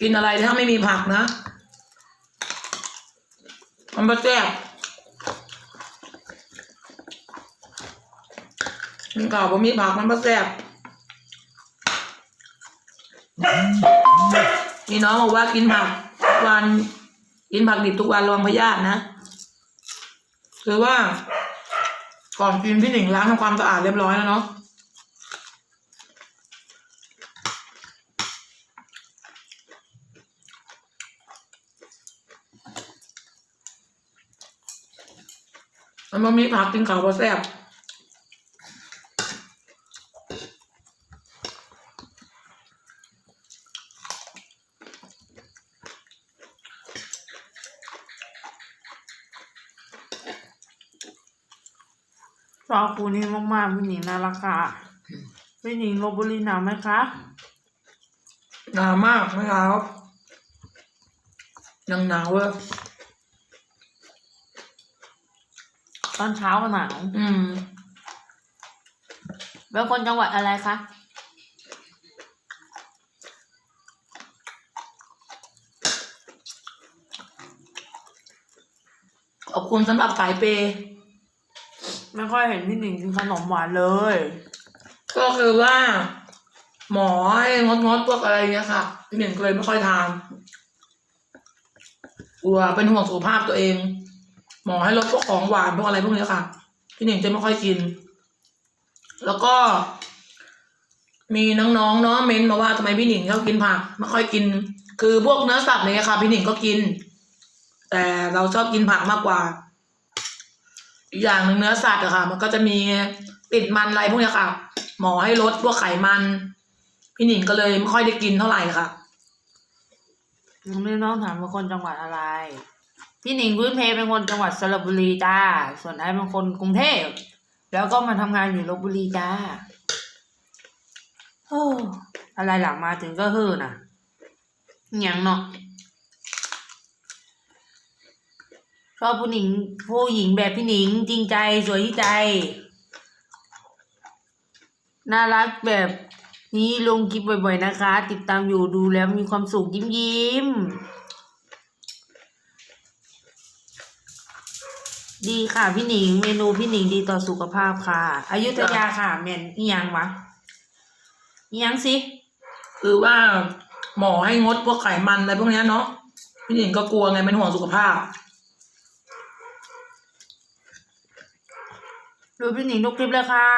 กินอะไรถ้าไม่มีผักนะ มันบ่แซ่บกินข้าวบ่มีผักมันบ่แซ่บมีน้องบอกว่ากินผักทุกวัน กินผักดิบทุกวันระวังพยาธินะคือว่า ก่อนกินพี่หนิงล้างทำความสะอาดเรียบร้อยแล้วเนาะ มันบ่มีผักกินข้าวบ่แซ่บชอบครูนี่มากๆพี่หนิงน่ารักค่ะพี่หนิงลบบุรีหนาวไหมคะหนาวมากเมื่อเช้ายังหนาวเว้ย ตอนเช้าก็หนาวอืมเป็นคนจังหวัดอะไรคะ ขอบคุณสำหรับสายเปย์ไม่ค่อยเห็นพี่หนิงกินขนมหวานเลย ก็คือว่า หมอให้งดงดๆพวกอะไรเงี้ยค่ะพี่หนึ่งก็เลยไม่ค่อยทานกลัวเป็นห่วงสุขภาพตัวเอง หมอให้ลดพวกของหวานพวกอะไรพวกนี้ค่ะ พี่หนึ่งจะไม่ค่อยกิน แล้วก็ มีน้องๆเนาะเม้นมาว่าทำไมพี่หนิงชอบกินผักไม่ค่อยกิน คือพวกเนื้อสัตว์เนี่ยค่ะ พี่หนิงก็กิน แต่เราชอบกินผักมากกว่าอีกอย่างหนึ่งเนื้อสัตว์อะค่ะ มันก็จะมีติดมันอะไรพวกนี้ค่ะ หมอให้ลดพวกไขมัน พี่หนิงก็เลยไม่ค่อยได้กินเท่าไหร่ค่ะ น้องนี่น้องถามว่าคนจังหวัดอะไร พี่หนิงพื้นเพเป็นคนจังหวัดสระบุรีจ้า ส่วนไอ้เป็นคนกรุงเทพ แล้วก็มาทำงานอยู่ลบบุรีจ้าโอ้อะไรหลังมาถึงก็ฮือน่ะอย่างเนาะชอบผู้หญิงผู้หญิงแบบพี่หนิงจริงใจสวยที่ใจ น่ารักแบบนี้ลงคลิปบ่อยๆนะคะ ติดตามอยู่ดูแล้วมีความสุขยิ้มยิ้ม ดีค่ะพี่หนิง เมนูพี่หนิงดีต่อสุขภาพค่ะอายุทยาค่ะเมนอีหยังวะอีหยังสิคือว่าหมอให้งดพวกไขมันอะไรพวกเนี้ยเนาะพี่หนิงก็กลัวไงเป็นห่วงสุขภาพ ดูพี่หนิงทุกคลิปเลยค่ะ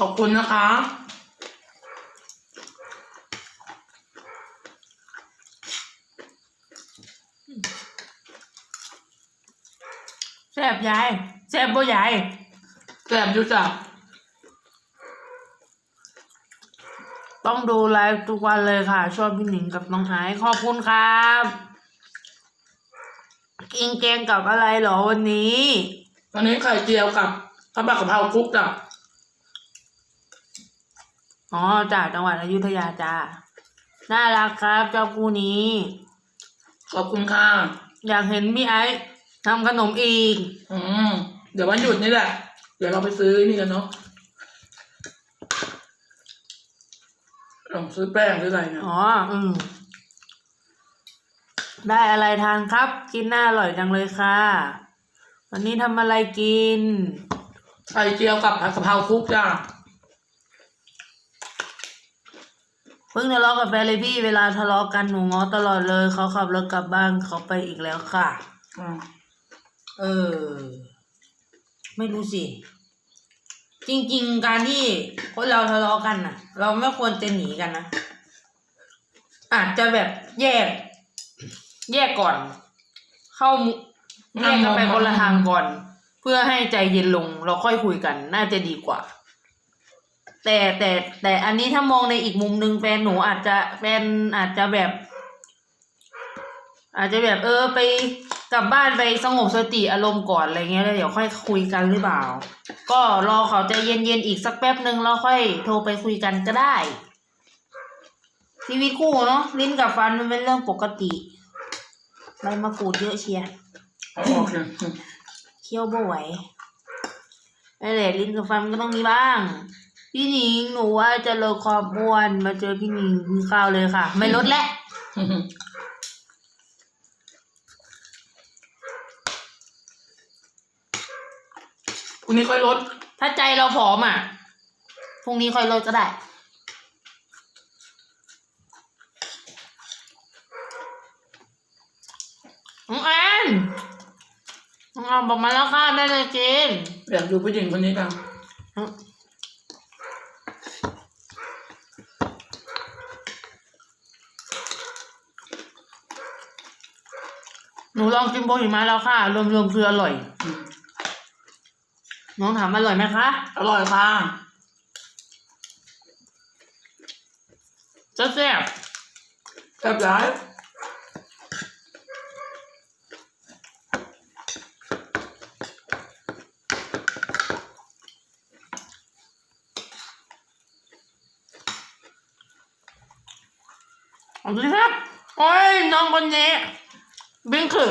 ขอบคุณนะคะ แซ่บยายแซ่บบ่ยายแซ่บอยู่จ้ะต้องดูไลฟ์ทุกวันเลยค่ะ ชอบพี่หนิงกับน้องไอซ์ขอบคุณครับ กินแกงกับอะไรเหรอวันนี้ วันนี้ไข่เจียวกับข้าวผัดกะเพราคลุกจ้ะ อ๋อจากจังหวัดอยุธยาจ้าน่ารักครับเจ้าคู่นี้ ขอบคุณค่ะ อยากเห็นพี่ไอซ์ทำขนมอีก อืม เดี๋ยววันหยุดนี่แหละ เดี๋ยวเราไปซื้อนี่กันเนาะลองซื้อแป้งซื้ออะไรเนี่ยอ๋อ อืม ได้อะไรทานครับ กินน่าอร่อยจังเลยค่ะ วันนี้ทำอะไรกิน ไข่เจียวกับผัดกะเพราคลุกจ้ะ เพิ่งทะเลาะกับแฟนเลยพี่เวลาทะเลาะกันหนูง้อตลอดเลยเขาขับรถกลับบ้านเขาไปอีกแล้วค่ะ อืมเออ ไม่รู้สิ จริง ๆ การที่คนเราทะเลาะกันน่ะ เราไม่ควรจะหนีกันนะอาจจะแบบแยก แยกก่อน เข้ามุแยกกันไปคนละทางก่อน เพื่อให้ใจเย็นลงเราค่อยคุยกัน น่าจะดีกว่า แต่แต่แต่อันนี้ถ้ามองในอีกมุมหนึ่งแฟนหนูอาจจะแฟนอาจจะแบบ อาจจะแบบเออไปกลับบ้านไปสงบสติอารมณ์ก่อนอะไรเงี้ยแล้วเดี๋ยวค่อยคุยกันหรือเปล่า ก็รอเขาใจเย็นๆอีกสักแป๊บหนึ่งแล้วค่อยโทรไปคุยกันก็ได้ ชีวิตคู่เนาะลิ้นกับฟันมันเป็นเรื่องปกติใบมะกรูดเยอะเชียร์เอาออกเลยเคี้ยวบ่ไหวไอ้แหละลิ้นกับฟันมันก็ต้องมีบ้าง พี่หนิงหนูว่าจะลดความอ้วนมาเจอพี่หนิงกินข้าวเลยค่ะ ไม่ลดแล้วคุณนี้ค่อยลด ถ้าใจเราผอมอะพรุ่งนี้ค่อยลดก็ได้ น้องแอนน้องออมบอกมาแล้วค่ะได้เลยกินอยากดูผู้หญิงคนนี้กันห นูลองกินโบหิมะแล้วค่ะ รวมๆคืออร่อยอืมน้องถามอร่อยไหมคะ อร่อยค่ะจะแซ่บแซ่บร้ายเอาดูสิครับ โอ้ยน้องคนนี้ บิงคือ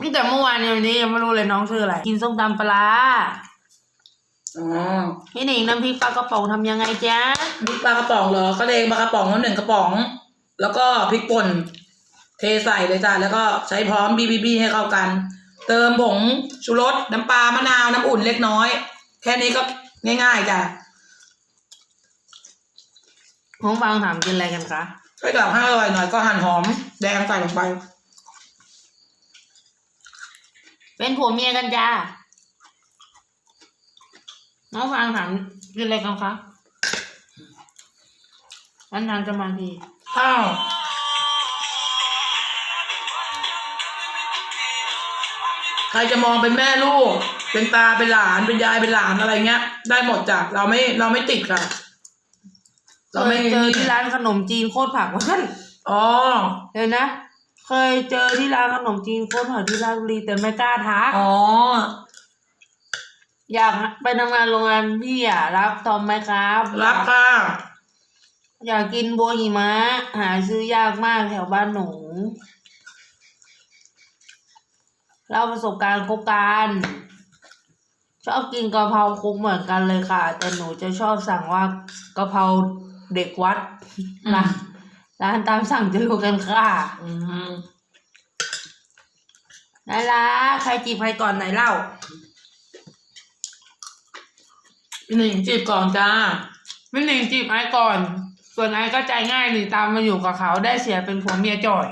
ตั้งแต่เมื่อวานเนี่ยวันนี้ยังไม่รู้เลยน้องชื่ออะไร กินส้มตำปลาร้าอ๋อพี่หนิงน้ำพริกปลากระป๋องทำยังไงจ๊ะพริกปลากระป๋องเหรอก็เดงปลากระป๋องแล้วหนึ่งกระป๋อง แล้วก็พริกป่น เทใส่เลยจ้ะแล้วก็ใช้พร้อมบีบีบีให้เข้ากัน เติมผงชูรสน้ำปลามะนาวน้ำอุ่นเล็กน้อย แค่นี้ก็ง่ายๆจ้ะน้องบางถามกินอะไรกันคะ ถ้าอยากให้อร่อยหน่อยก็หั่นหอมแดงใส่ลงไป เป็นผัวเมียกันจ้าน้องฟางถามกินอะไรกันคะวันทานจะมาทีข้าวใครจะมองเป็นแม่ลูก เป็นตาเป็นหลานเป็นยายเป็นหลานอะไรเงี้ย ได้หมดจ้ะเราไม่เราไม่ติดค่ะ เราเคไม่ยเจอที่ร้านขนมจีนโคตรผักว่าท่านอ๋อ เดี๋ยวนะ เคยเจอที่ร้านขนมจีนโคตรผักที่ราชบุรีแต่ไม่กล้าทักอ๋อ อยากไปทำงานโรงงานพี่อะรับทอมไหมครับรับค่ะ อยากกินโบวหิมะ หาซื้อยากมากแถวบ้านหนูเล่าประสบการณ์คบกันชอบกินกะเพราคลุกเหมือนกันเลยค่ะ แต่หนูจะชอบสั่งว่ากะเพรา เด็กวัดอืมร้านร้านตามสั่งจะรู้กันค่ะอืมน่ารักใครจีบใครก่อนไหนเล่าพี่หนึ่งจีบก่อนจ้าไม่หนึ่งจีบไอ้ก่อน ส่วนไอ้ก็ใจง่ายหนีตามมาอยู่กับเขาได้เสียเป็นผัวเมียจ่อย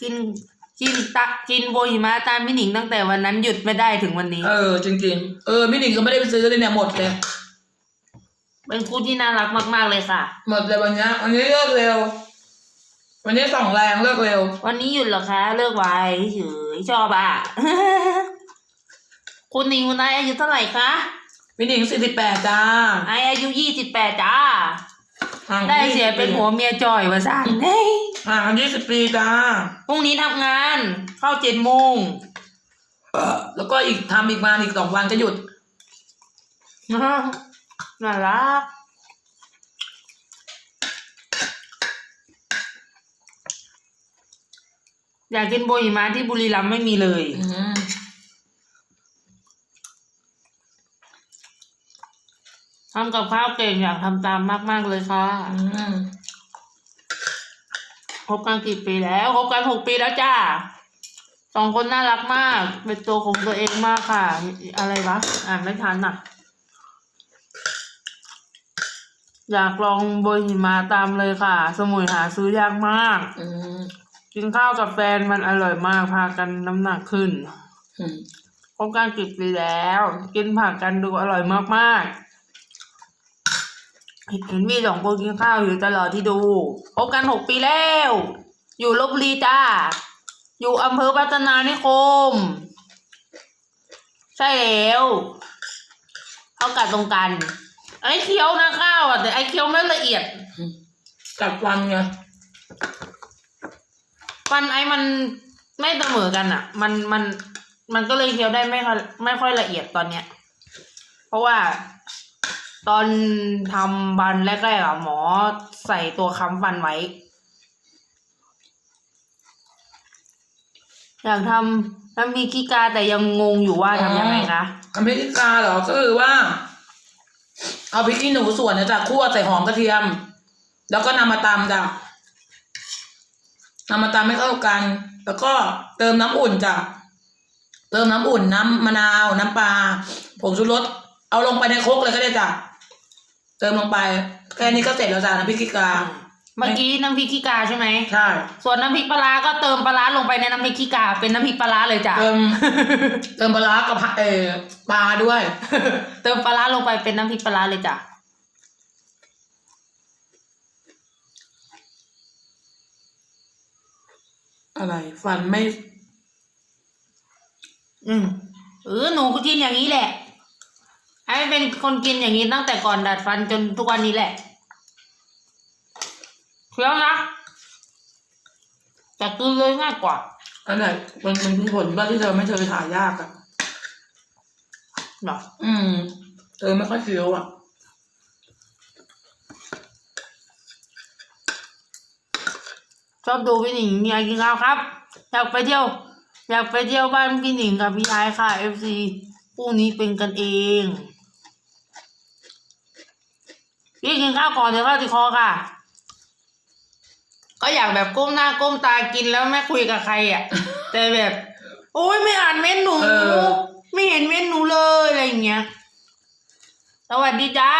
กินกินตะกินโบหิมะตามพี่หนิงตั้งแต่วันนั้นหยุดไม่ได้ถึงวันนี้ เออจริงๆเออพี่หนิงก็ไม่ได้ไปซื้อเลยเนี่ยหมดเลย เป็นคู่ที่น่ารักมาก ๆ เลยค่ะ หมดเลยวันเนี้ยวันนี้เลิกเร็ว วันนี้สองแรงเลิกเร็ว วันนี้หยุดเหรอคะ เลิกไว้เฉยชอบอะ คุณหนิงคุณนายอายุเท่าไหร่คะพี่หนิงสี่สิบแปดจ้าไออายุยี่สิบแปดจ้า ห่างได้เสียเป็นผัวเมียจ่อยวะสันเฮ้ยห่างกันยี่สิบปีจ้า พรุ่งนี้ทำงาน เข้าเจ็ดโมง แล้วก็อีกทำอีกมาอีกสองวันก็หยุด น่ารักอยากกินโบหิมะที่บุรีรัมย์ไม่มีเลยอืมทำกับข้าวเก่งอยากทำตามมาก ๆ เลยค่ะอืมคบกันกี่ปีแล้วคบกันหกปีแล้วจ้าสองคนน่ารักมาก เป็นตัวของตัวเองมากค่ะ อะไรวะ อ่านไม่ทันอะ อยากลองโบยหิมะตามเลยค่ะ สมุยหาซื้อยากมาก อืมกินข้าวกับแฟนมันอร่อยมากพากันน้ำหนักขึ้นอืมคบกันกี่ปีแล้ว กินผักกันดูอร่อยมากๆเห็นมีสองคนกินข้าวอยู่ตลอดที่ดูคบกันหกปีแล้ว อยู่ลบบุรีจ้า อยู่อำเภอพัฒนานิคม ใช่แล้วเอากัดตรงกัน ไอ้เคี้ยวนะข้าวอะแต่ไอ้เคี้ยวไม่ละเอียด กัดฟันไงฟันไอ้มันไม่เสมอกันอะ มันมันมันก็เลยเคี้ยวได้ไม่ค่อยไม่ค่อยละเอียดตอนเนี้ย เพราะว่าตอนทำบันแรกๆอะหมอใส่ตัวค้ำฟันไว้อยากทำน้ำพริกขี้กาแต่ยังงงอยู่ว่าทำยังไงคะ ทำพริกขี้กาเหรอก็คือว่า เอาพริกขี้หนูส่วนนะจ๊ะคั่วใส่หอมกระเทียม แล้วก็นำมาตำจ้ะนำมาตำให้เข้ากัน แล้วก็เติมน้ำอุ่นจ้ะเติมน้ำอุ่นน้ำมะนาวน้ำปลาผงชูรสเอาลงไปในครกเลยก็ได้จ้ะเติมลงไป แค่นี้ก็เสร็จแล้วจ้ะน้ำพริกขี้กา เมื่อกี้น้ำพริกขี้กาใช่ไหมใช่ ส่วนน้ำพริกปลาร้าก็เติมปลาร้าลงไปในน้ำพริกขี้กา เป็นน้ำพริกปลาร้าเลยจ้ะ เติม เติมปลาร้ากับผักเออปลาด้วย เติมปลาร้าลงไปเป็นน้ำพริกปลาร้าเลยจ้ะ อะไร ฟันไม่ อืมเออหนูก็กินอย่างนี้แหละไอ้เป็นคนกินอย่างนี้ตั้งแต่ก่อนดัดฟันจนทุกวันนี้แหละ เคี้ยวนะ แต่กินเลยง่ายกว่าอันไหนมันมันเป็นผลว่าที่เธอไม่เคยถ่ายยากอะหรออืม เธอไม่ค่อยเคี้ยวอะชอบดูพี่หนิงอยากกินข้าวครับ อยากไปเที่ยว อยากไปเที่ยวบ้านพี่หนิงกับพี่ไอซ์ค่ะเอฟซีคู่นี้เป็นกันเองพี่กินข้าวก่อนเดี๋ยวข้าวติดคอค่ะ ก็อยากแบบก้มหน้าก้มตากินแล้วไม่คุยกับใครอะ แต่แบบ โอ้ยไม่อ่านเมนหนู เออ ไม่เห็นเมนหนูเลยอะไรอย่างเงี้ยสวัสดีจ้า